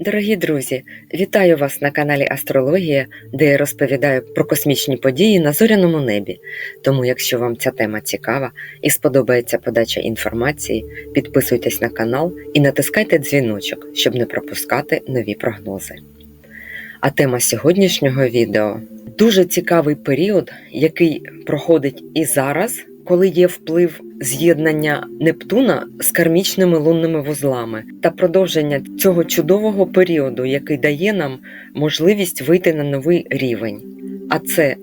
Дорогі друзі, вітаю вас на каналі Астрологія, де я розповідаю про космічні події на зоряному небі. Тому, якщо вам ця тема цікава і сподобається подача інформації, підписуйтесь на канал і натискайте дзвіночок, щоб не пропускати нові прогнози. А тема сьогоднішнього відео дуже цікавий період, який проходить і зараз, коли є вплив з'єднання Нептуна з кармічними лунними вузлами та продовження цього чудового періоду, який дає нам можливість вийти на новий рівень. А це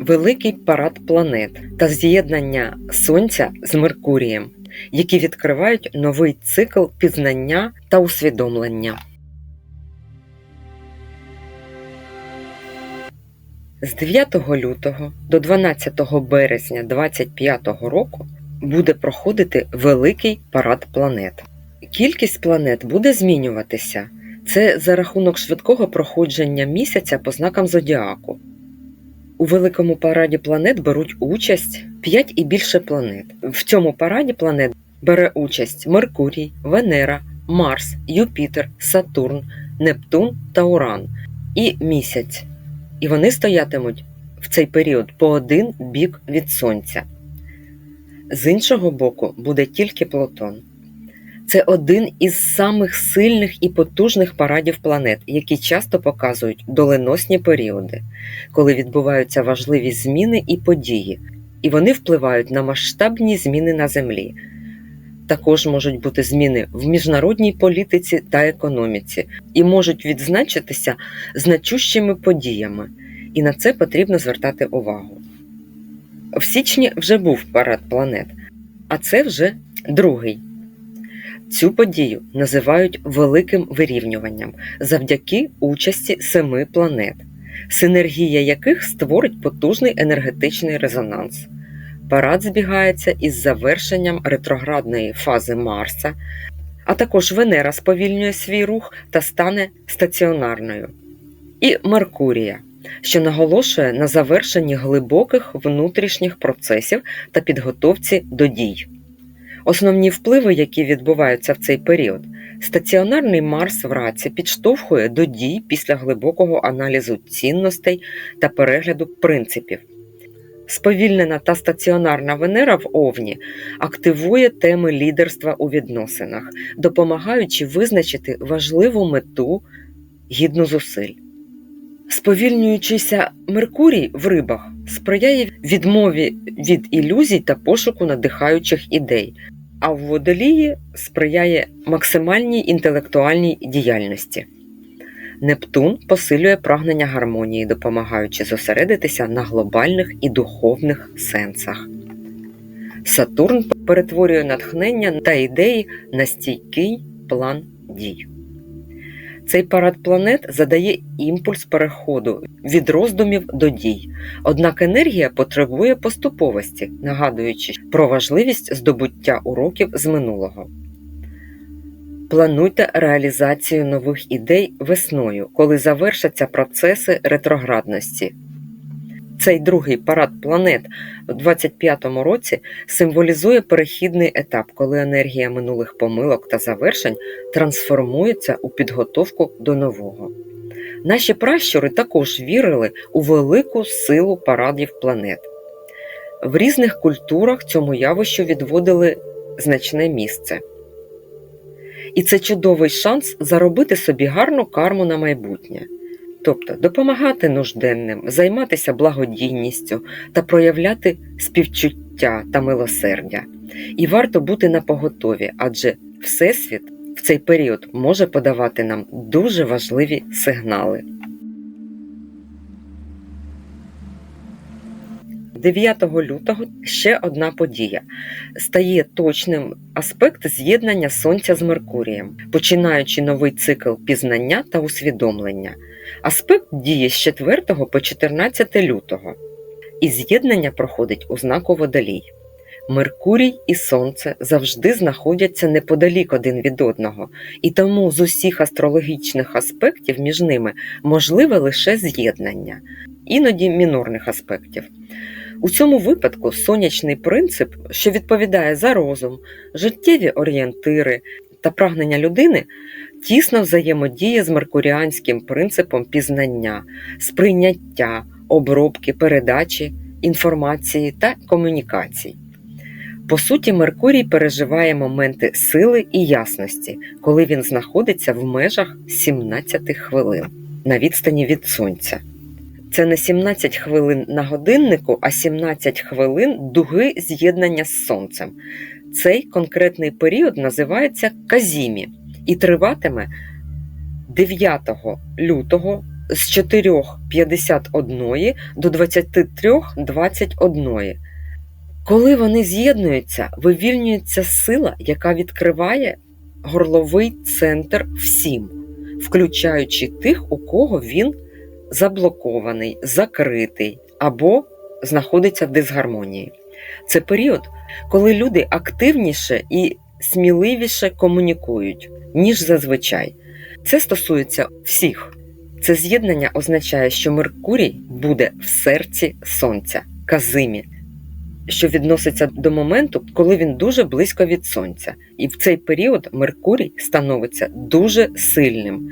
великий парад планет та з'єднання Сонця з Меркурієм, які відкривають новий цикл пізнання та усвідомлення. З 9 лютого до 12 березня 2025 року буде проходити великий парад планет. Кількість планет буде змінюватися. Це за рахунок швидкого проходження місяця по знакам зодіаку. У великому параді планет беруть участь 5 і більше планет. В цьому параді планет бере участь Меркурій, Венера, Марс, Юпітер, Сатурн, Нептун та Уран і місяць. І вони стоятимуть в цей період по один бік від Сонця. З іншого боку буде тільки Плутон. Це один із самих сильних і потужних парадів планет, які часто показують доленосні періоди, коли відбуваються важливі зміни і події, і вони впливають на масштабні зміни на Землі. Також можуть бути зміни в міжнародній політиці та економіці і можуть відзначитися значущими подіями, і на це потрібно звертати увагу. В січні вже був парад планет, а це вже другий. Цю подію називають великим вирівнюванням завдяки участі семи планет, синергія яких створить потужний енергетичний резонанс. Парад збігається із завершенням ретроградної фази Марса, а також Венера сповільнює свій рух та стане стаціонарною. І Меркурія, що наголошує на завершенні глибоких внутрішніх процесів та підготовці до дій. Основні впливи, які відбуваються в цей період, стаціонарний Марс в раці підштовхує до дій після глибокого аналізу цінностей та перегляду принципів. Сповільнена та стаціонарна Венера в Овні активує теми лідерства у відносинах, допомагаючи визначити важливу мету гідну зусиль. Сповільнюючийся Меркурій в рибах сприяє відмові від ілюзій та пошуку надихаючих ідей, а в водолії сприяє максимальній інтелектуальній діяльності. Нептун посилює прагнення гармонії, допомагаючи зосередитися на глобальних і духовних сенсах. Сатурн перетворює натхнення та ідеї на стійкий план дій. Цей парад планет задає імпульс переходу від роздумів до дій, однак енергія потребує поступовості, нагадуючи про важливість здобуття уроків з минулого. Плануйте реалізацію нових ідей весною, коли завершаться процеси ретроградності. Цей другий парад планет у 25-му році символізує перехідний етап, коли енергія минулих помилок та завершень трансформується у підготовку до нового. Наші пращури також вірили у велику силу парадів планет. В різних культурах цьому явищу відводили значне місце. І це чудовий шанс заробити собі гарну карму на майбутнє. Тобто допомагати нужденним, займатися благодійністю та проявляти співчуття та милосердя. І варто бути на поготові, адже Всесвіт в цей період може подавати нам дуже важливі сигнали. 9 лютого ще одна подія. Стає точним аспект з'єднання Сонця з Меркурієм, починаючи новий цикл пізнання та усвідомлення. Аспект діє з 4 по 14 лютого, і з'єднання проходить у знаку водолій. Меркурій і Сонце завжди знаходяться неподалік один від одного, і тому з усіх астрологічних аспектів між ними можливе лише з'єднання, іноді мінорних аспектів. У цьому випадку сонячний принцип, що відповідає за розум, життєві орієнтири та прагнення людини тісно взаємодіє з меркуріанським принципом пізнання, сприйняття, обробки, передачі інформації та комунікацій. По суті, Меркурій переживає моменти сили і ясності, коли він знаходиться в межах 17 хвилин на відстані від Сонця. Це не 17 хвилин на годиннику, а 17 хвилин дуги з'єднання з Сонцем. Цей конкретний період називається Казімі і триватиме 9 лютого з 4.51 до 23.21. Коли вони з'єднуються, вивільнюється сила, яка відкриває горловий центр всім, включаючи тих, у кого він заблокований, закритий або знаходиться в дисгармонії. Це період, коли люди активніше і сміливіше комунікують, ніж зазвичай. Це стосується всіх. Це з'єднання означає, що Меркурій буде в серці Сонця, казимі, що відноситься до моменту, коли він дуже близько від Сонця. І в цей період Меркурій становиться дуже сильним.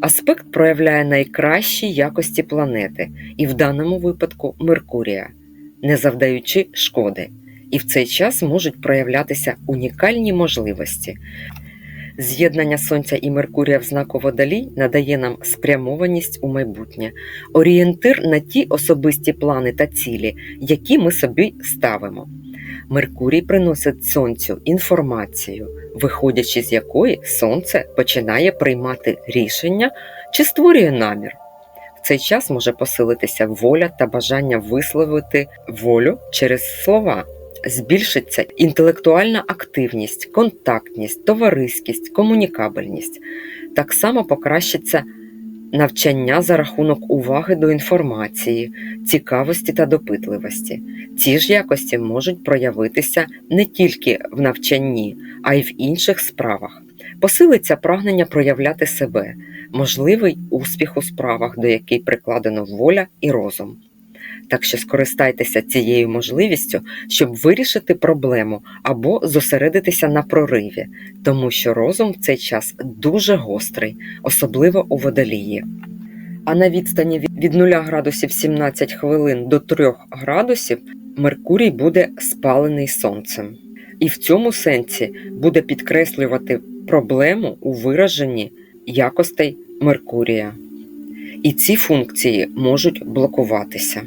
Аспект проявляє найкращі якості планети, і в даному випадку Меркурія, не завдаючи шкоди. І в цей час можуть проявлятися унікальні можливості. З'єднання Сонця і Меркурія в знаку Водолій надає нам спрямованість у майбутнє, орієнтир на ті особисті плани та цілі, які ми собі ставимо. Меркурій приносить Сонцю інформацію, виходячи з якої Сонце починає приймати рішення чи створює намір. В цей час може посилитися воля та бажання висловити волю через слова збільшиться інтелектуальна активність, контактність, товариськість, комунікабельність. Так само покращиться навчання за рахунок уваги до інформації, цікавості та допитливості. Ці ж якості можуть проявитися не тільки в навчанні, а й в інших справах. Посилиться прагнення проявляти себе, можливий успіх у справах, до яких прикладено воля і розум. Так що скористайтеся цією можливістю, щоб вирішити проблему або зосередитися на прориві, тому що розум в цей час дуже гострий, особливо у водолії. А на відстані від 0 градусів 17 хвилин до 3 градусів Меркурій буде спалений сонцем. І в цьому сенсі буде підкреслювати проблему у вираженні якостей Меркурія. І ці функції можуть блокуватися.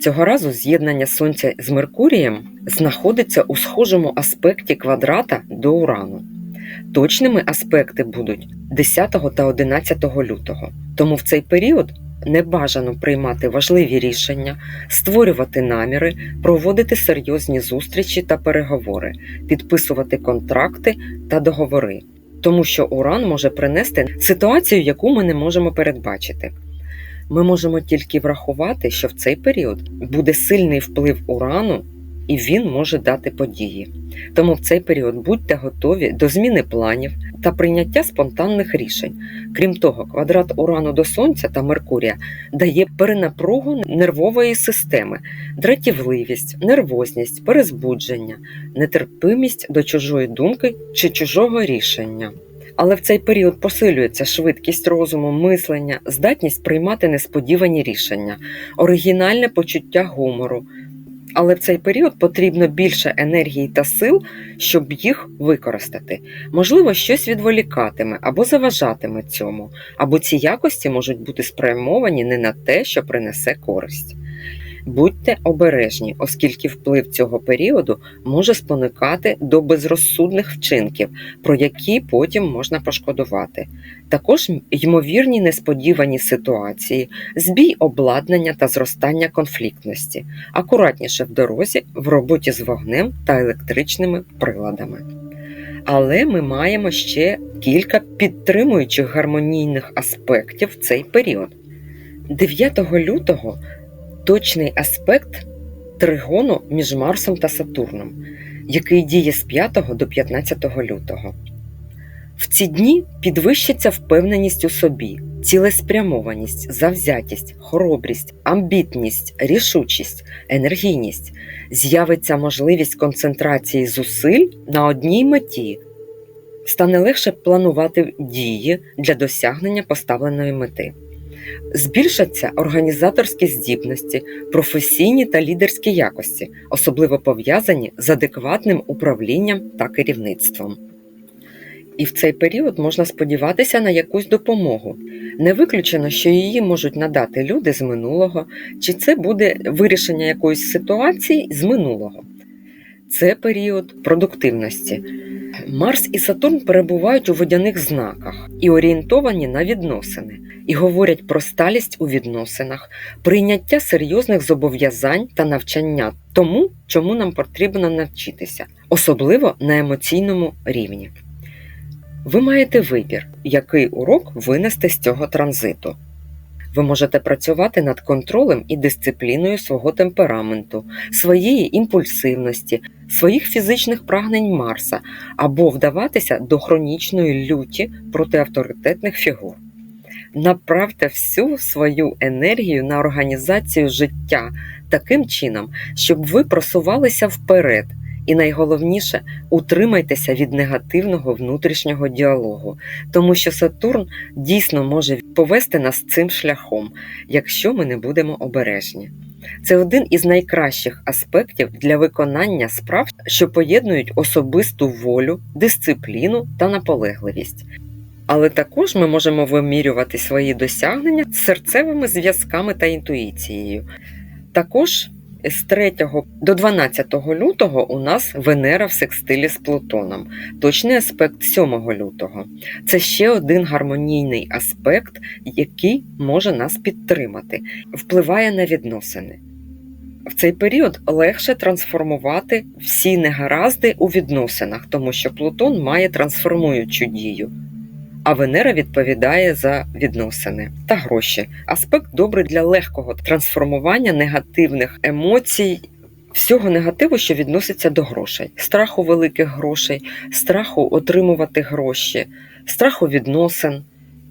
Цього разу з'єднання Сонця з Меркурієм знаходиться у схожому аспекті квадрата до Урану. Точними аспекти будуть 10 та 11 лютого, тому в цей період не бажано приймати важливі рішення, створювати наміри, проводити серйозні зустрічі та переговори, підписувати контракти та договори, тому що Уран може принести ситуацію, яку ми не можемо передбачити. Ми можемо тільки врахувати, що в цей період буде сильний вплив урану, і він може дати події. Тому в цей період будьте готові до зміни планів та прийняття спонтанних рішень. Крім того, квадрат урану до Сонця та Меркурія дає перенапругу нервової системи, дратівливість, нервозність, перезбудження, нетерпимість до чужої думки чи чужого рішення. Але в цей період посилюється швидкість розуму, мислення, здатність приймати несподівані рішення, оригінальне почуття гумору. Але в цей період потрібно більше енергії та сил, щоб їх використати. Можливо, щось відволікатиме або заважатиме цьому, або ці якості можуть бути спрямовані не на те, що принесе користь. Будьте обережні, оскільки вплив цього періоду може спонукати до безрозсудних вчинків, про які потім можна пошкодувати. Також ймовірні несподівані ситуації, збій обладнання та зростання конфліктності, акуратніше в дорозі, в роботі з вогнем та електричними приладами. Але ми маємо ще кілька підтримуючих гармонійних аспектів в цей період. 9 лютого точний аспект тригону між Марсом та Сатурном, який діє з 5 до 15 лютого. В ці дні підвищиться впевненість у собі, цілеспрямованість, завзятість, хоробрість, амбітність, рішучість, енергійність, з'явиться можливість концентрації зусиль на одній меті. Стане легше планувати дії для досягнення поставленої мети. Збільшаться організаторські здібності, професійні та лідерські якості, особливо пов'язані з адекватним управлінням та керівництвом. І в цей період можна сподіватися на якусь допомогу. Не виключено, що її можуть надати люди з минулого, чи це буде вирішення якоїсь ситуації з минулого. Це період продуктивності. Марс і Сатурн перебувають у водяних знаках і орієнтовані на відносини, і говорять про сталість у відносинах, прийняття серйозних зобов'язань та навчання тому, чому нам потрібно навчитися, особливо на емоційному рівні. Ви маєте вибір, який урок винести з цього транзиту. Ви можете працювати над контролем і дисципліною свого темпераменту, своєї імпульсивності, своїх фізичних прагнень Марса або вдаватися до хронічної люті проти авторитетних фігур. Направте всю свою енергію на організацію життя таким чином, щоб ви просувалися вперед, і найголовніше утримайтеся від негативного внутрішнього діалогу, тому що Сатурн дійсно може повести нас цим шляхом, якщо ми не будемо обережні. Це один із найкращих аспектів для виконання справ, що поєднують особисту волю, дисципліну та наполегливість. Але також ми можемо вимірювати свої досягнення серцевими зв'язками та інтуїцією. Також з 3 до 12 лютого у нас Венера в секстилі з Плутоном, точний аспект 7 лютого. Це ще один гармонійний аспект, який може нас підтримати, впливає на відносини. В цей період легше трансформувати всі негаразди у відносинах, тому що Плутон має трансформуючу дію. А Венера відповідає за відносини та гроші. Аспект добрий для легкого трансформування негативних емоцій, всього негативу, що відноситься до грошей, страху великих грошей, страху отримувати гроші, страху відносин.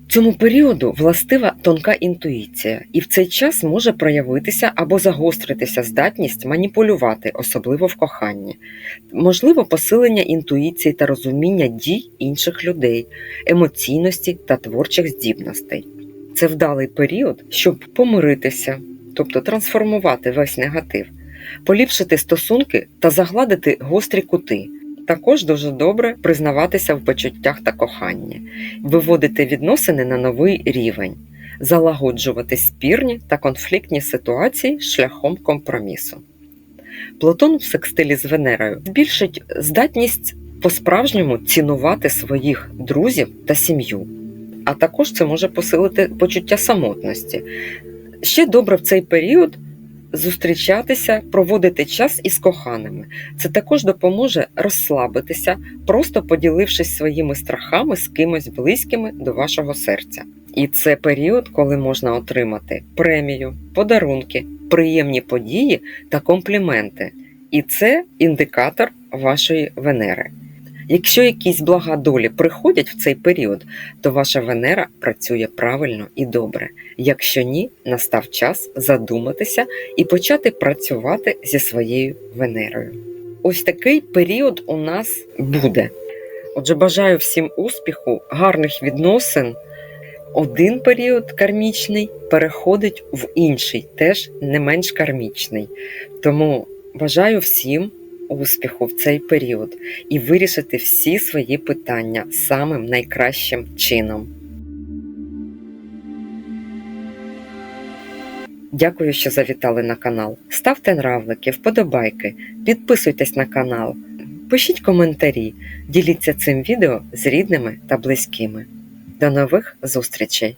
Цьому періоду властива тонка інтуїція, і в цей час може проявитися або загостритися здатність маніпулювати, особливо в коханні, можливо, посилення інтуїції та розуміння дій інших людей, емоційності та творчих здібностей. Це вдалий період, щоб помиритися, тобто трансформувати весь негатив, поліпшити стосунки та загладити гострі кути. Також дуже добре признаватися в почуттях та коханні, виводити відносини на новий рівень, залагоджувати спірні та конфліктні ситуації шляхом компромісу. Плутон в секстилі з Венерою збільшить здатність по-справжньому цінувати своїх друзів та сім'ю, а також це може посилити почуття самотності. Ще добре в цей період зустрічатися, проводити час із коханими. Це також допоможе розслабитися, просто поділившись своїми страхами з кимось близькими до вашого серця. І це період, коли можна отримати премію, подарунки, приємні події та компліменти. І це індикатор вашої Венери. Якщо якісь блага долі приходять в цей період, то ваша Венера працює правильно і добре. Якщо ні, настав час задуматися і почати працювати зі своєю Венерою. Ось такий період у нас буде. Отже, бажаю всім успіху, гарних відносин. Один період кармічний переходить в інший, теж не менш кармічний. Тому бажаю всім успіху в цей період і вирішити всі свої питання самим найкращим чином. Дякую, що завітали на канал. Ставте нравлики, вподобайки, підписуйтесь на канал, пишіть коментарі, діліться цим відео з рідними та близькими. До нових зустрічей!